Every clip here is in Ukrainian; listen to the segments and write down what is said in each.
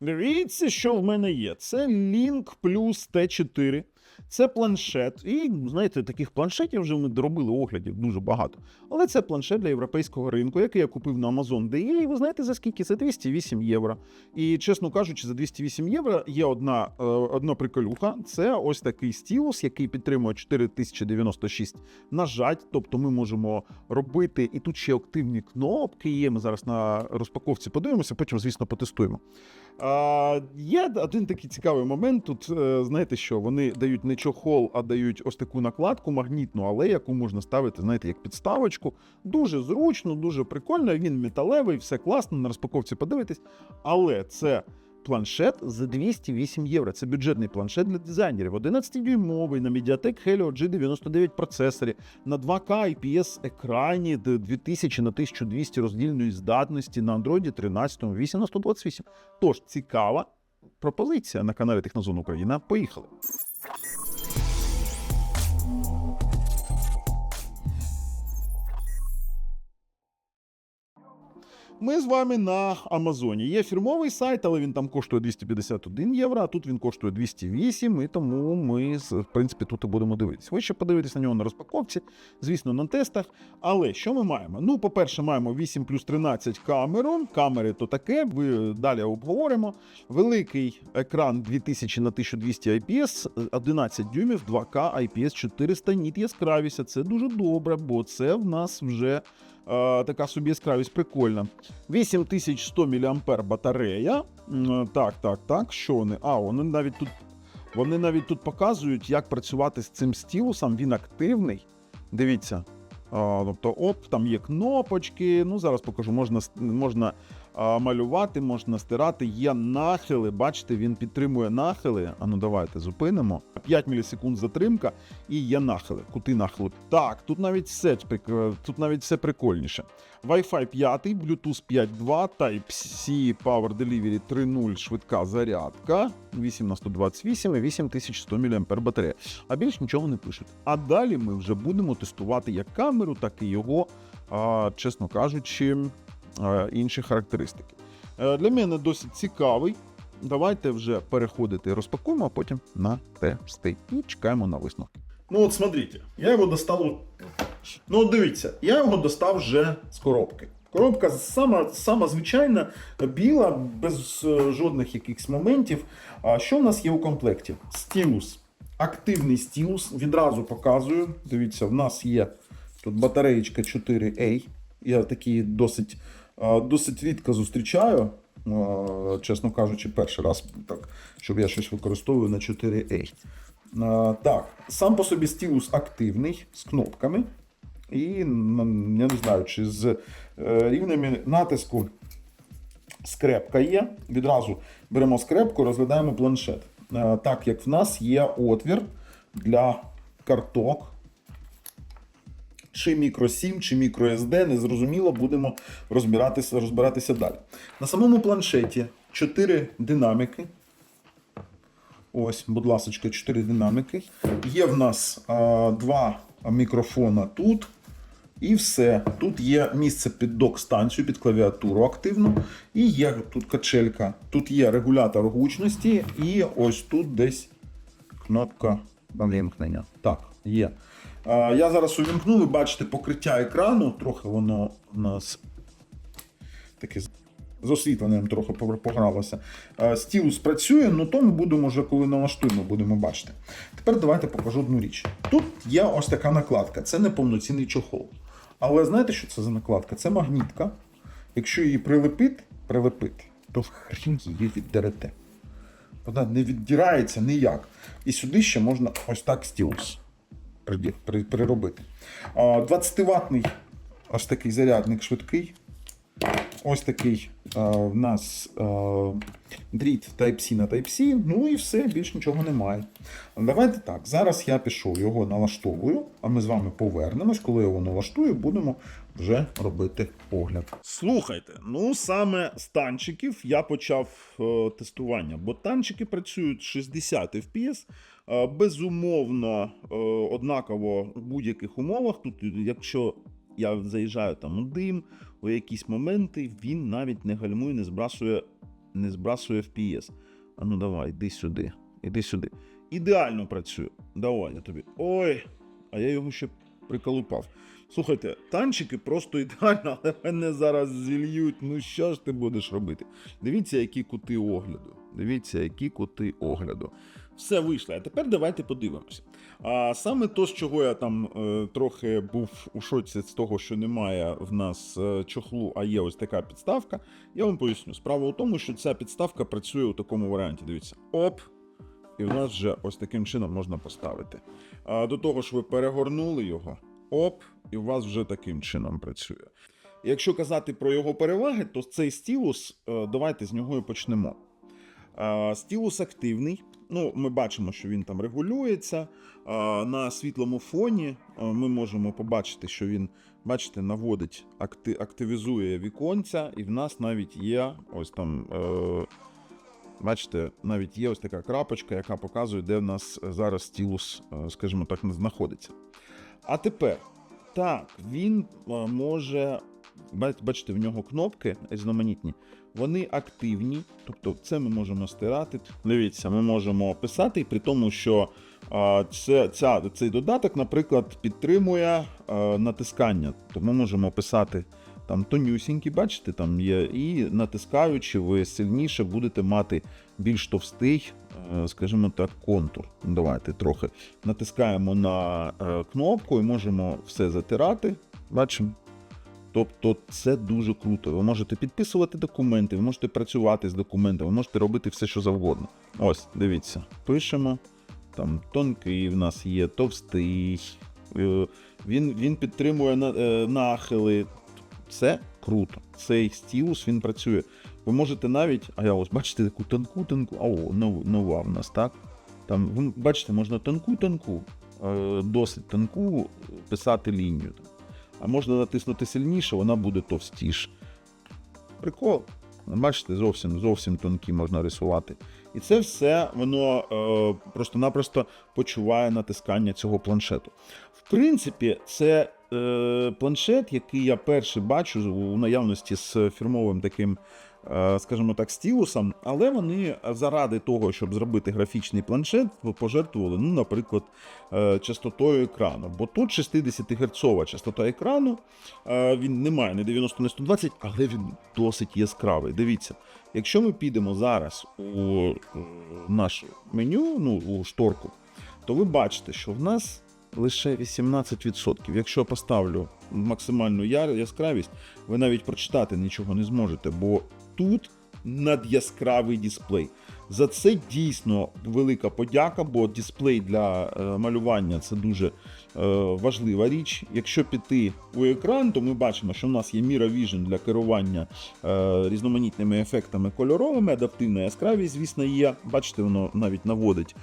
Дивіться, що в мене є. Це Link Plus T4. Це планшет. І, знаєте, таких планшетів вже ми робили оглядів дуже багато. Але це планшет для європейського ринку, який я купив на Amazon.de. І ви знаєте за скільки? Це 208 євро. І, чесно кажучи, за 208 євро є одна, е, одна приколюха. Це ось такий стілус, який підтримує 4096 нажать. Тобто ми можемо робити. І тут ще активні кнопки є. Ми зараз на розпаковці подивимося, потім, звісно, потестуємо. А, є один такий цікавий момент. Тут е, знаєте що, вони дають не чохол, а дають ось таку накладку магнітну, але яку можна ставити, знаєте, як підставочку. Дуже зручно, дуже прикольно. Він металевий, все класно. На розпаковці подивитись. Але це планшет за 208 євро. Це бюджетний планшет для дизайнерів. 11-дюймовий на Mediatek Helio G99 процесорі, на 2К IPS екрані 2000 на 1200 роздільної здатності на Android 13 8 на 128. Тож цікава пропозиція на каналі Технозон Україна. Поїхали. Ми з вами на Амазоні. Є фірмовий сайт, але він там коштує 251 євро, а тут він коштує 208, і тому ми, в принципі, тут і будемо дивитися. Ви ще подивитесь на нього на розпаковці, звісно, на тестах. Але що ми маємо? Ну, по-перше, маємо 8 плюс 13 камеру. Камери то таке, ви далі обговоримо. Великий екран 2000 на 1200 IPS, 11 дюймів, 2К IPS 400 ніт яскравість. Це дуже добре, бо це в нас вже е, така собі яскравість прикольна. 8100 мА батарея. Так, так, так. Що вони? А, вони навіть тут. Вони навіть тут показують, як працювати з цим стілусом. Він активний. Дивіться. А, тобто, оп, там є кнопочки. Ну, зараз покажу. Можна, можна малювати, можна стирати. Є нахили. Бачите, він підтримує нахили. А ну давайте зупинимо. 5 мілісекунд затримка і є нахили. Кути нахилу. Так, тут навіть все тут навіть все прикольніше. Wi-Fi 5, Bluetooth 5.2, Type-C Power Delivery 3.0, швидка зарядка, 8 на 128 і 8100 мАh батарея. А більш нічого не пишуть. А далі ми вже будемо тестувати як камеру, так і його, а, чесно кажучи, інші характеристики. Е, Для мене досить цікавий. Давайте вже переходити, розпакуємо, а потім на тести і чекаємо на висновки. Ну от смотрите, я його достав. Ну, дивіться, я його достав вже з коробки. Коробка сама, сама звичайна, біла, без е, жодних якихось моментів. А що в нас є у комплекті? Стілус. Активний стілус. Відразу показую. Дивіться, в нас є тут батареєчка 4A. Я такі досить, е, досить рідко зустрічаю. е, Чесно кажучи, перший раз так, щоб я щось використовую на 4A. Е, Так, сам по собі стілус активний з кнопками. І я не знаю, чи з е, рівнями натиску скрепка є. Відразу беремо скрепку, розглядаємо планшет. Е, Так як в нас є отвір для карток. Чи мікро 7, чи мікро SD, незрозуміло, будемо розбиратися, розбиратися далі. На самому планшеті 4 динаміки. Ось, будь ласка, 4 динаміки. Є в нас а, два мікрофона тут. І все. Тут є місце під док-станцію, під клавіатуру активну. І є тут качелька. Тут є регулятор гучності, і ось тут десь кнопка вимкнення. Так, є. Я зараз увімкну, ви бачите покриття екрану. Трохи воно у нас таке з- освітленням трохи погралося. Стілус працює, але то ми будемо вже коли налаштуємо, будемо бачити. Тепер давайте покажу одну річ. Тут є ось така накладка, це не повноцінний чохол. Але знаєте, що це за накладка? Це магнітка. Якщо її прилепити, прилепити, то хрін її віддерете. Вона не віддирається ніяк. І сюди ще можна ось так стілус приробити. 20-ваттний ось такий зарядник швидкий. Ось такий е, в нас е, дріт Type-C на Type-C, ну і все, більш нічого немає. Давайте так, зараз я пішов, його налаштовую, а ми з вами повернемось. Коли його налаштую, будемо вже робити огляд. Слухайте, ну саме з танчиків я почав е, тестування, бо танчики працюють 60 FPS. Е, безумовно, е, однаково в будь-яких умовах. Тут, якщо я заїжджаю там у дим, у якісь моменти, він навіть не гальмує, не збрасує не збрасує FPS. А ну давай, іди сюди, іди сюди. Ідеально працює. Давай я тобі. Ой, а я його ще приколупав. Слухайте, танчики просто ідеально, але мене зараз зільють. Ну що ж ти будеш робити? Дивіться, які кути огляду. Дивіться, які кути огляду. Все вийшло. А тепер давайте подивимося. А саме то, з чого я там е, трохи був у шоці з того, що немає в нас е, чохлу, а є ось така підставка. Я вам поясню. Справа у тому, що ця підставка працює у такому варіанті. Дивіться, оп. І в нас вже ось таким чином можна поставити. А до того ж, ви перегорнули його, оп, і у вас вже таким чином працює. Якщо казати про його переваги, то цей стілус, е, давайте з нього і почнемо. Стілус активний. Ну, ми бачимо, що він там регулюється. На світлому фоні ми можемо побачити, що він, бачите, наводить, активізує віконця, і в нас навіть є ось там. е, Бачите, навіть є ось така крапочка, яка показує, де в нас зараз стілус, е, скажімо так, знаходиться. А тепер, так, він е, може. Бачите, в нього кнопки різноманітні, вони активні, тобто це ми можемо стирати. Дивіться, ми можемо писати, при тому, що це, ця, цей додаток, наприклад, підтримує натискання. То ми можемо писати там тонюсінькі, бачите, там є, і натискаючи, ви сильніше будете мати більш товстий, е, скажімо так, контур. Давайте трохи натискаємо на е, кнопку і можемо все затирати. Бачимо. Тобто це дуже круто. Ви можете підписувати документи, ви можете працювати з документами, ви можете робити все, що завгодно. Ось, дивіться, пишемо. Там тонкий в нас є, товстий. е, Він, він підтримує е, нахили. Це круто. Цей стілус він працює. Ви можете навіть, а я ось бачите таку тонку тонку, о, нов- нова в нас, так? Там, бачите, можна тонку тонку, е, досить тонку писати лінію. А можна натиснути сильніше, вона буде товстіша. Прикол. Бачите, зовсім зовсім тонкі можна рисувати. І це все воно е, просто-напросто почуває натискання цього планшету. В принципі, це планшет, який я перший бачу у наявності з фірмовим таким, е, скажімо так, стілусом, але вони заради того, щоб зробити графічний планшет, пожертвували, ну, наприклад, е, частотою екрану. Бо тут 60 Гц частота екрану, е, він не має не 90 не 120, але він досить яскравий. Дивіться, якщо ми підемо зараз у е, наше меню, ну, у шторку, то ви бачите, що в нас лише 18%. Якщо я поставлю максимальну яскравість, ви навіть прочитати нічого не зможете, бо тут надяскравий дисплей. За це дійсно велика подяка, бо дисплей для е, малювання це дуже е, важлива річ. Якщо піти у екран, то ми бачимо, що в нас є Mira Vision для керування е, різноманітними ефектами кольоровими, адаптивна яскравість, звісно, є. Бачите, воно навіть наводить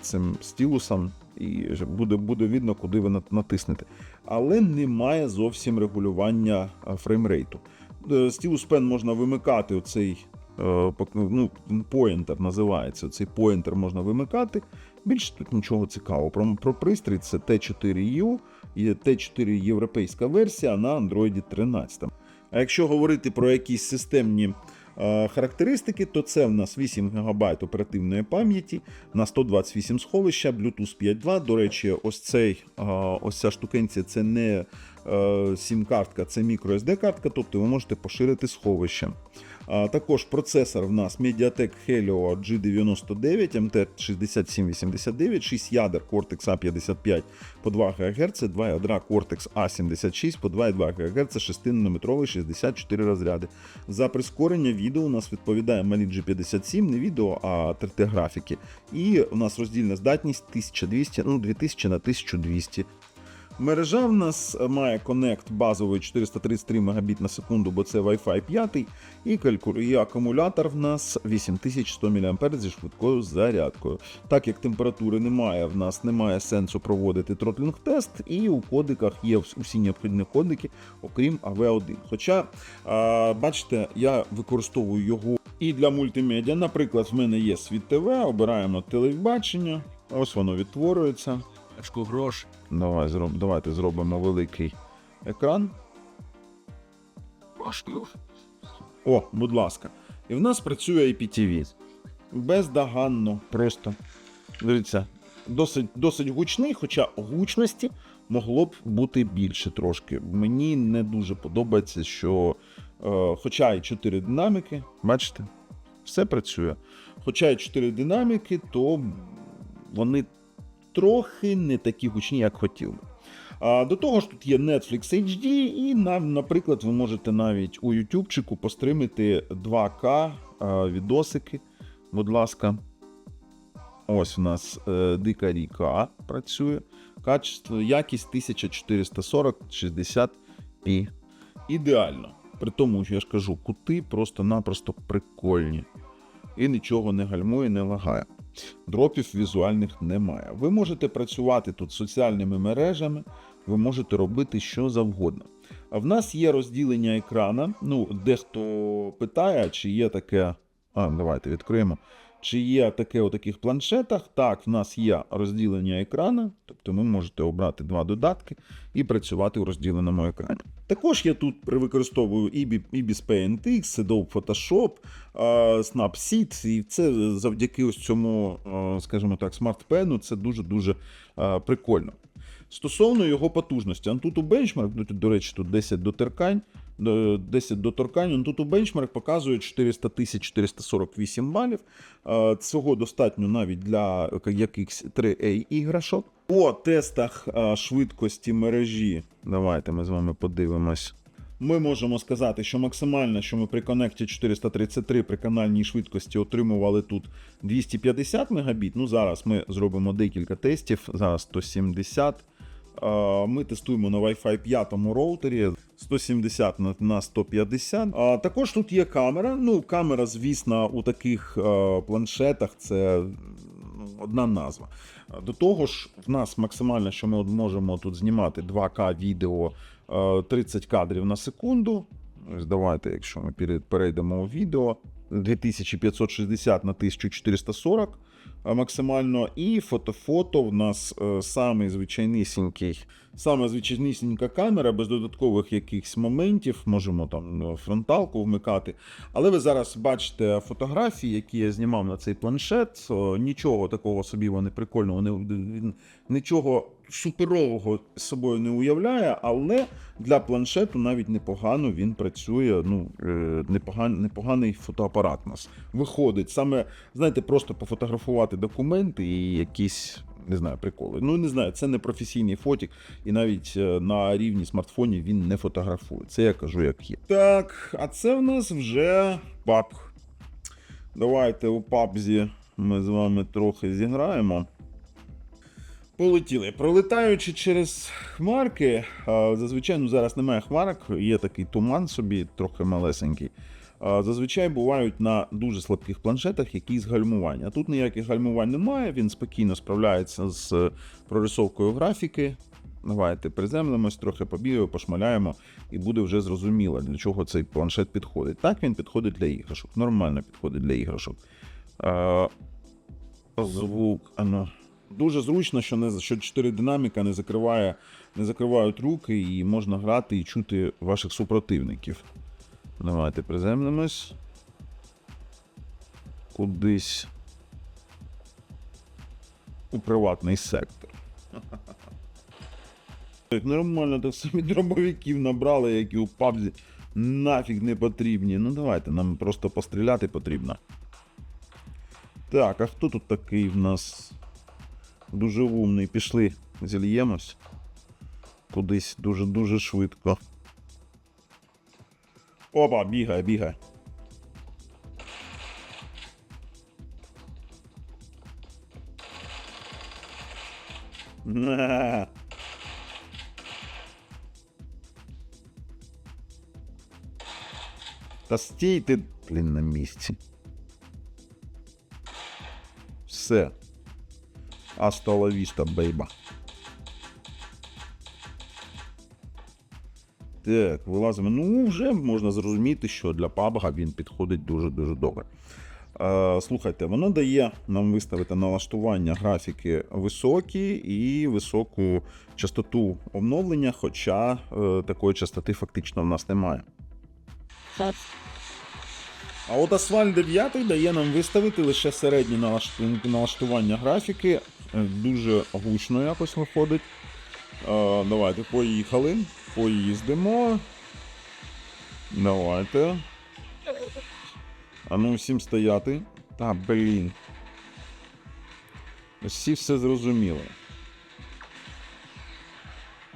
цим стілусом, і буде, буде видно, куди ви натиснете. Але немає зовсім регулювання фреймрейту. Е, Стілус Pen можна вимикати оцей е, ну, поінтер називається. Цей поінтер можна вимикати. Більше тут нічого цікавого. Про, про пристрій це T4U, і T4 європейська версія на Android 13. А якщо говорити про якісь системні характеристики, то це в нас 8 ГБ оперативної пам'яті на 128 сховища, Bluetooth 5.2. До речі, ось цей ось ця штукенція це не е, сім-картка, це microSD-картка, тобто ви можете поширити сховище. А, також процесор в нас Mediatek Helio G99 MT6789, 6 ядер Cortex A55 по 2 ГГц, 2 ядра Cortex A76 по 2,2 ГГц, 6-нанометровий 64 розряди. За прискорення відео у нас відповідає Mali G57, не відео, а 3D графіки. І у нас роздільна здатність 1200, ну 2000 на 1200. Мережа в нас має Connect базовий 433 Мбіт на секунду, бо це Wi-Fi 5, і, і акумулятор в нас 8100 мАh зі швидкою зарядкою. Так як температури немає, в нас немає сенсу проводити тротлінг-тест, і у кодиках є усі необхідні кодики, окрім AV1. Хоча, бачите, я використовую його і для мультимедіа. Наприклад, в мене є світ ТВ, обираємо телебачення, ось воно відтворюється. Очко грош. Давай, зроб... Давайте зробимо великий екран. О, будь ласка. І в нас працює IPTV. Бездоганно, просто. Дивіться, досить, досить гучний, хоча гучності могло б бути більше трошки. Мені не дуже подобається, що, е, хоча і 4 динаміки, бачите, все працює. Хоча і 4 динаміки, то вони трохи не такі гучні, як хотів би. До того ж, тут є Netflix HD, і, наприклад, ви можете навіть у ютубчику постримити 2К відосики. Будь ласка. Ось у нас е, дика ріка працює. Качество, якість 1440 60 і ідеально. При тому, що я ж кажу, кути просто-напросто прикольні. І нічого не гальмує, не лагає. Дропів візуальних немає. Ви можете працювати тут соціальними мережами, ви можете робити що завгодно. А в нас є розділення екрана. Ну, дехто питає, чи є таке. А, давайте відкриємо. Чи є таке у таких планшетах? Так, в нас є розділення екрана, тобто ви можете обрати два додатки і працювати у розділеному екрані. Також я тут використовую EBS PNTX, Adobe Photoshop, Snapseed, і це завдяки ось цьому, скажімо так, смартпену, це дуже-дуже прикольно. Стосовно його потужності, Benchmark, ну, тут, до речі, тут 10 доторкань, до- 10 доторкань, Antutu Benchmark показує 400 тисяч 448 балів. Е, Цього достатньо навіть для якихось 3A іграшок. По тестах е, швидкості мережі, давайте ми з вами подивимось. Ми можемо сказати, що максимально, що ми при Connect 433 при канальній швидкості отримували тут 250 Мбіт. Ну зараз ми зробимо декілька тестів. Зараз 170. Ми тестуємо на Wi-Fi 5 роутері 170 на, на 150. А, також тут є камера. Ну, камера, звісно, у таких е, планшетах це ну, одна назва. До того ж, в нас максимально, що ми можемо тут знімати 2К відео е, 30 кадрів на секунду. Ось давайте, якщо ми перейдемо у відео 2560 на 1440 максимально. І фото-фото в нас е, самий звичайнісінький, саме звичайнісінька камера без додаткових якихось моментів. Можемо там е, фронталку вмикати. Але ви зараз бачите фотографії, які я знімав на цей планшет. Нічого такого собі вони прикольного він нічого суперового з собою не уявляє, але для планшету навіть непогано він працює. Ну е, непоганий фотоапарат нас виходить. Саме знаєте, просто пофотографувати документи і якісь. Не знаю, приколи. Ну, не знаю, це не професійний фотік, і навіть е, на рівні смартфонів він не фотографує. Це я кажу, як є. Так, а це в нас вже PUBG. Давайте у PUBG ми з вами трохи зіграємо. Полетіли. Пролетаючи через хмарки, зазвичай ну, зараз немає хмарок, є такий туман собі, трохи малесенький. Зазвичай бувають на дуже слабких планшетах якісь гальмування. Тут ніяких гальмувань немає, він спокійно справляється з е, прорисовкою графіки. Давайте приземлимось, трохи побігаємо, пошмаляємо, і буде вже зрозуміло, для чого цей планшет підходить. Так, він підходить для іграшок. Нормально підходить для іграшок. А, звук, ано. Дуже зручно, що не що 4 динаміка не закриває, не закривають руки, і можна грати і чути ваших супротивників. Давайте приземлимось. Кудись у приватний сектор. Так, Нормально, так самі дробовиків набрали, які у пабзі нафіг не потрібні. Ну давайте, нам просто постріляти потрібно. Так, а хто тут такий в нас? Дуже умний. Пішли, зільємось. Кудись дуже-дуже швидко. Опа, бігає, бігає. На. Та стій ти, блін, на місці. Все. Аста ла віста, бейба. Так, вилазимо. Ну, вже можна зрозуміти, що для пабга він підходить дуже-дуже добре. Е, слухайте, воно дає нам виставити налаштування графіки високі і високу частоту обновлення, хоча е, такої частоти фактично в нас немає. А от асфальт 9 дає нам виставити лише середнє налаштування графіки. Е, Дуже гучно якось виходить. Е, давайте, поїхали. Поїздимо. Давайте. А ну всім стояти. Та, блін. Всі все зрозуміли.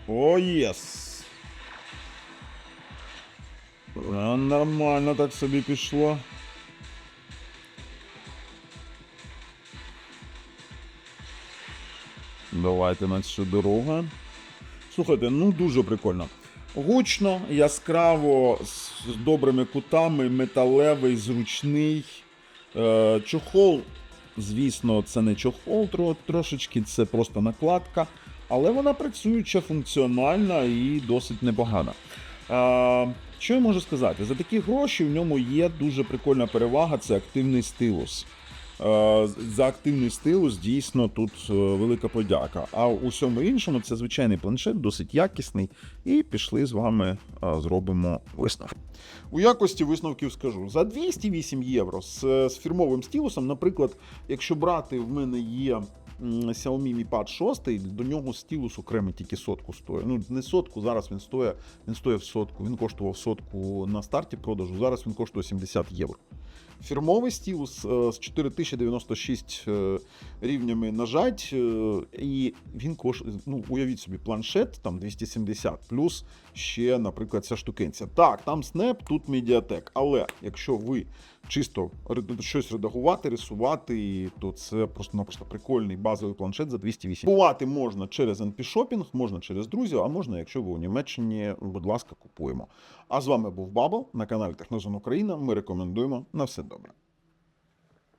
О, єс! Нормально так собі пішло. Давайте на цю дорогу. Слухайте, ну дуже прикольно. Гучно, яскраво, з добрими кутами, металевий, зручний. Е, чохол, звісно, це не чохол тро- трошечки, це просто накладка. Але вона працююча, функціональна і досить непогана. Е, що я можу сказати? За такі гроші в ньому є дуже прикольна перевага це активний стилус. Е, За активний стилус дійсно тут е, велика подяка. А у всьому іншому це звичайний планшет, досить якісний. І пішли з вами е, зробимо висновки. У якості висновків скажу: за 208 євро з, з фірмовим стилусом, наприклад, якщо брати, в мене є Xiaomi Mi Pad 6, до нього стилус окремий тільки сотку стоїть. Ну, не сотку, зараз він стоїть, він стоїть в сотку. Він коштував сотку на старті продажу, зараз він коштує 70 євро. Фірмовий стілус е, з 4096 е, рівнями нажать, е, і він коштує, ну, уявіть собі, планшет там 270, плюс ще, наприклад, ця штукенця. Так, там Snap, тут медіатек. Але якщо ви чисто щось редагувати, рисувати, то це просто-напросто прикольний базовий планшет за 208. Купувати можна через NP Shopping, можна через друзів, а можна, якщо ви у Німеччині, будь ласка, купуємо. А з вами був Бабл на каналі Технозон Україна. Ми рекомендуємо на все добре.